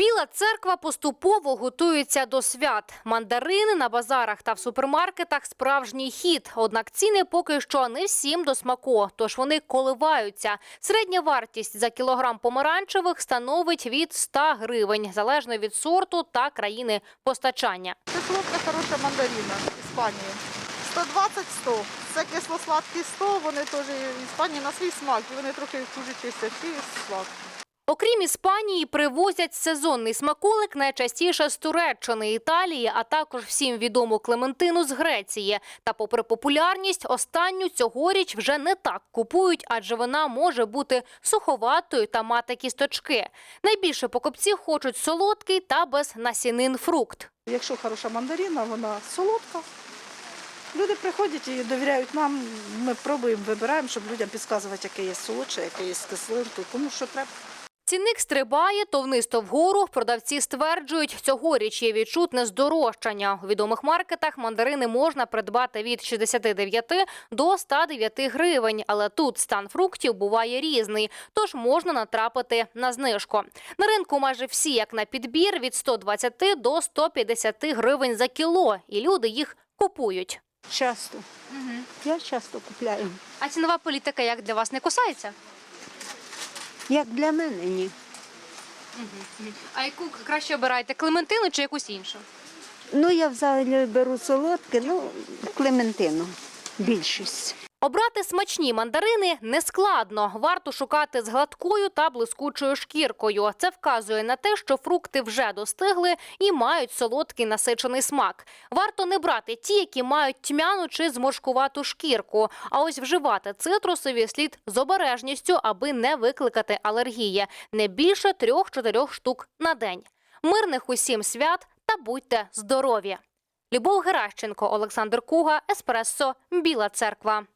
Біла церква поступово готується до свят. Мандарини на базарах та в супермаркетах справжній хід. Однак ціни поки що не всім до смаку, тож вони коливаються. Середня вартість за кілограм помаранчевих становить від 100 гривень, залежно від сорту та країни постачання. Це солодка хороша мандарина Іспанії. 120-100. Це кисло-сладкі 100, вони теж Іспанії на свій смак, вони трохи хуже чистять, і сладкі. Окрім Іспанії, привозять сезонний смаколик найчастіше з Туреччини, Італії, а також всім відому Клементину з Греції. Та, попри популярність, останню цьогоріч вже не так купують, адже вона може бути суховатою та мати кісточки. Найбільше покупці хочуть солодкий та без насінин фрукт. Якщо хороша мандарина, вона солодка. Люди приходять і довіряють нам. Ми пробуємо, вибираємо, щоб людям підказувати, яке є солодше, яке є з кислинкою, кому що треба. Цінник стрибає то вниз, то вгору. Продавці стверджують, цьогоріч є відчутне здорожчання. У відомих маркетах мандарини можна придбати від 69 до 109 гривень, але тут стан фруктів буває різний, тож можна натрапити на знижку. На ринку майже всі, як на підбір, від 120 до 150 гривень за кіло, і люди їх купують. Часто. Я часто купляю. А цінова політика як для вас не кусається? Як для мене, ні. А яку краще обираєте клементину чи якусь іншу? Ну, я взагалі беру солодке, ну, клементину більшість. Обрати смачні мандарини нескладно. Варто шукати з гладкою та блискучою шкіркою. Це вказує на те, що фрукти вже достигли і мають солодкий насичений смак. Варто не брати ті, які мають тьмяну чи зморшкувату шкірку. А ось вживати цитрусові слід з обережністю, аби не викликати алергії. Не більше трьох-чотирьох штук на день. Мирних усім свят та будьте здорові! Любов Геращенко, Олександр Куга, Еспресо, Біла Церква.